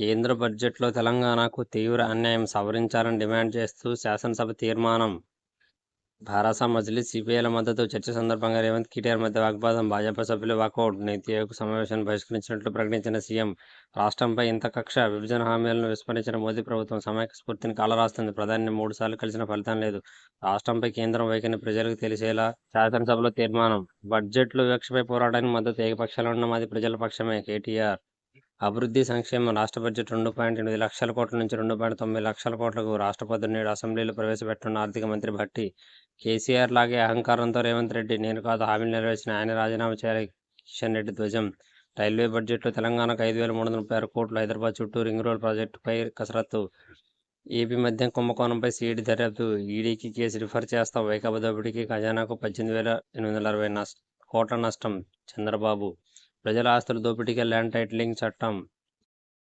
కేంద్ర బడ్జెట్లో తెలంగాణకు తీవ్ర అన్యాయం సవరించాలని డిమాండ్ చేస్తూ శాసనసభ తీర్మానం. భారాస మజ్లిస్ సిపిఐల మద్దతు చర్చ సందర్భంగా రేవంత్ కేటీఆర్ మధ్య వాగ్వాదం భాజపా సభ్యులు వాకౌట్ నీతి ఆయోగ్ సమావేశాన్ని బహిష్కరించినట్లు ప్రకటించిన సీఎం రాష్ట్రంపై ఇంత కక్ష విభజన హామీలను విస్మరించిన మోదీ ప్రభుత్వం సమైక్య స్ఫూర్తిని కాలరాస్తుంది. ప్రధాని మూడు సార్లు కలిసిన ఫలితం లేదు. రాష్ట్రంపై కేంద్రం వైఖరిని ప్రజలకు తెలిసేలా శాసనసభలో తీర్మానం. బడ్జెట్లో వివక్షపై పోరాటానికి మద్దతు ఏకపక్షాలు ఉన్న మాది ప్రజల పక్షమే. కేటీఆర్ అభివృద్ధి సంక్షేమం రాష్ట్ర బడ్జెట్ రెండు పాయింట్ ఎనిమిది లక్షల కోట్ల నుంచి రెండు పాయింట్ తొమ్మిది లక్షల కోట్లకు రాష్ట్రపతి నేడు అసెంబ్లీలో ప్రవేశపెట్టనున్న ఆర్థిక మంత్రి భట్టి కేసీఆర్ లాగే అహంకారంతో రేవంత్ రెడ్డి నేను కాదు హామీలు నెరవేర్చిన ఆయన రాజీనామా చేయాలి కిషన్ రెడ్డి ధ్వజం. రైల్వే బడ్జెట్లో తెలంగాణకు ఐదు వేల మూడు వందల ముప్పై ఆరు కోట్లు హైదరాబాద్ చుట్టూ రింగ్ రోడ్ ప్రాజెక్టుపై కసరత్తు. ఏపీ మధ్య కుంభకోణంపై సీఈడి దర్యాప్తు ఈడీకి కేసు రిఫర్ చేస్తాం వైకాపా దోపిడీకి ఖజానాకు పద్దెనిమిది వేల ఎనిమిది వందల అరవై నష్ట కోట్ల నష్టం చంద్రబాబు. ప్రజల ఆస్తుల దోపిడీకి ల్యాండ్ టైటిలింగ్ చట్టం